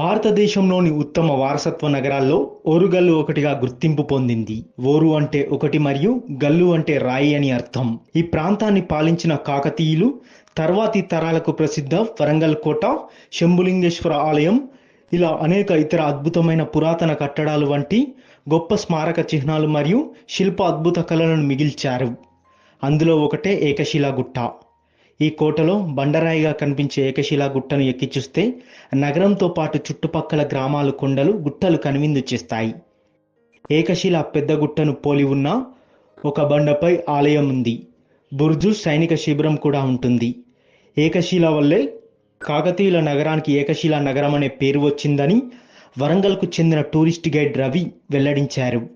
భారతదేశంలోని ఉత్తమ వారసత్వ నగరాల్లో ఓరుగల్లు ఒకటిగా గుర్తింపు పొందింది. ఓరు అంటే ఒకటి మరియు గల్లు అంటే రాయి అని అర్థం. ఈ ప్రాంతాన్ని పాలించిన కాకతీయులు తర్వాతి తరాలకు ప్రసిద్ధ వరంగల్ కోట శంభులింగేశ్వర ఆలయం ఇలా అనేక ఇతర అద్భుతమైన పురాతన కట్టడాలు వంటి గొప్ప స్మారక చిహ్నాలు మరియు శిల్ప అద్భుత కళలను మిగిల్చారు. అందులో ఒకటే ఏకశిలా గుట్ట ఈ కోటలో బండరాయిగా కనిపించే ఏకశిలా గుట్టను ఎక్కి చూస్తే నగరంతో పాటు చుట్టుపక్కల గ్రామాలు కొండలు గుట్టలు కనువిందు చేస్తాయి. ఏకశిలా పెద్ద గుట్టను పోలి ఉన్న ఒక బండపై ఆలయం ఉంది. బుర్జు సైనిక శిబిరం కూడా ఉంటుంది. ఏకశిల వల్లే కాకతీయుల నగరానికి ఏకశిల నగరం అనే పేరు వచ్చిందని వరంగల్కు చెందిన టూరిస్ట్ గైడ్ రవి వెల్లడించారు.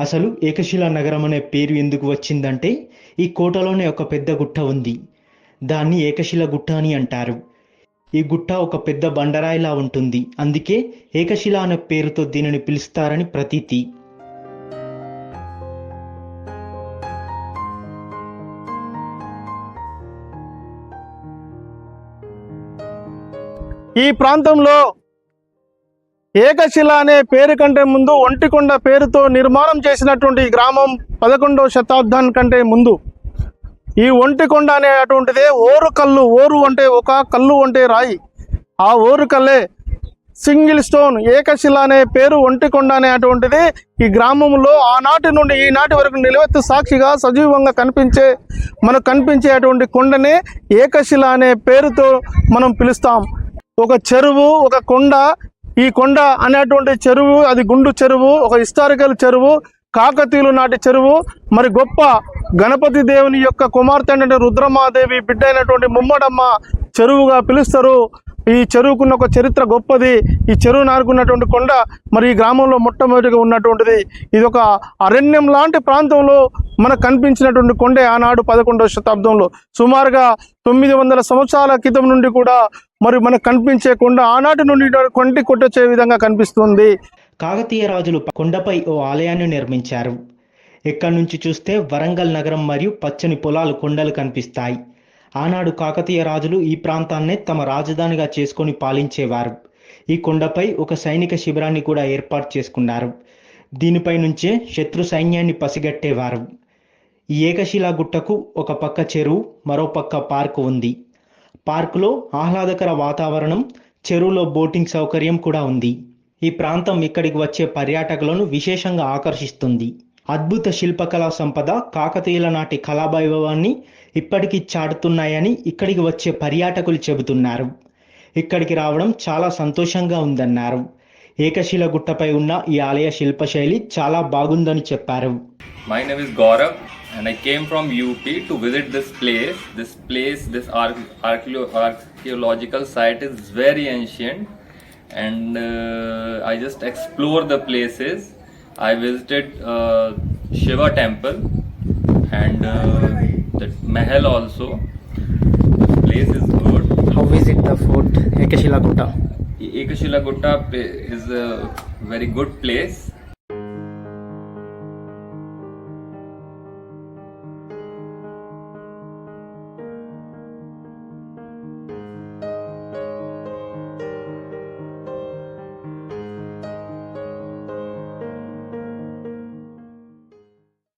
అసలు ఏకశిలా నగరం అనే పేరు ఎందుకు వచ్చిందంటే ఈ కోటలోనే ఒక పెద్ద గుట్ట ఉంది. దాన్ని ఏకశిల గుట్ట అని అంటారు. ఈ గుట్ట ఒక పెద్ద బండరాయిలా ఉంటుంది. అందుకే ఏకశిల అనే పేరుతో దీనిని పిలుస్తారని ప్రతీతి. ఈ ప్రాంతంలో ఏకశిల అనే పేరు కంటే ముందు ఒంటికొండ పేరుతో నిర్మాణం చేసినటువంటి గ్రామం పదకొండవ శతాబ్దాని కంటే ముందు. ఈ ఒంటికొండ అనేటువంటిదే ఓరు కల్లు ఓరు అంటే ఒక కల్లు అంటే రాయి. ఆ ఓరు కల్లే సింగిల్ స్టోన్ ఏకశిల అనే పేరు ఒంటికొండ అనేటువంటిది ఈ గ్రామంలో ఆనాటి నుండి ఈనాటి వరకు నిలవెత్తు సాక్షిగా సజీవంగా కనిపించే మనకు కనిపించేటువంటి కొండనే ఏకశిల అనే పేరుతో మనం పిలుస్తాం. ఒక చెరువు ఒక కొండ ఈ కొండ అనేటువంటి చెరువు అది గుండు చెరువు ఒక హిస్టారికల్ చెరువు కాకతీయులు నాటి చెరువు మరి గొప్ప గణపతి దేవుని యొక్క కుమార్తె అంటే రుద్రమాదేవి బిడ్డ అయినటువంటి ముమ్మడమ్మ చెరువుగా పిలుస్తారు. ఈ చెరువుకున్న ఒక చరిత్ర గొప్పది. ఈ చెరువు నారుకున్నటువంటి కొండ మరి ఈ గ్రామంలో మొట్టమొదటిగా ఉన్నటువంటిది. ఇది ఒక అరణ్యం లాంటి ప్రాంతంలో మనకు కనిపించినటువంటి కొండే ఆనాడు పదకొండవ శతాబ్దంలో. సుమారుగా తొమ్మిది వందల సంవత్సరాల క్రితం నుండి కూడా మరి మనకు కనిపించే కొండ ఆనాటి నుండి కొంటి కొట్టొచ్చే విధంగా కనిపిస్తుంది. కాకతీయ రాజులు కొండపై ఓ ఆలయాన్ని నిర్మించారు. ఎక్కడి నుంచి చూస్తే వరంగల్ నగరం మరియు పచ్చని పొలాలు కొండలు కనిపిస్తాయి. ఆనాడు కాకతీయ రాజులు ఈ ప్రాంతాన్నే తమ రాజధానిగా చేసుకొని పాలించేవారు. ఈ కొండపై ఒక సైనిక శిబిరాన్ని కూడా ఏర్పాటు చేసుకున్నారు. దీనిపై నుంచే శత్రు సైన్యాన్ని పసిగట్టేవారు. ఈ ఏకశిలా గుట్టకు ఒక పక్క చెరువు మరో పక్క పార్కు ఉంది. పార్కులో ఆహ్లాదకర వాతావరణం చెరువులో బోటింగ్ సౌకర్యం కూడా ఉంది. ఈ ప్రాంతం ఇక్కడికి వచ్చే పర్యాటకులను విశేషంగా ఆకర్షిస్తుంది. అద్భుత శిల్పకళా సంపద కాకతీయుల నాటి కళావైభవాన్ని ఇప్పటికీ చాటుతున్నాయని ఇక్కడికి వచ్చే పర్యాటకులు చెబుతున్నారు. ఇక్కడికి రావడం చాలా సంతోషంగా ఉందన్నారు. ఏకశిల గుట్టపై ఉన్న ఈ ఆలయ శిల్పశైలి చాలా బాగుందని చెప్పారు. My name is Gaurav and I came from UP to visit this place. This place, this archaeological site archaeological site is very ancient. and uh, I just explore the places. I visited uh, Shiva temple and uh, the Mahal also. Place is good. How is it the fort Ekashila Gutta? Ekashila Gutta is a very good place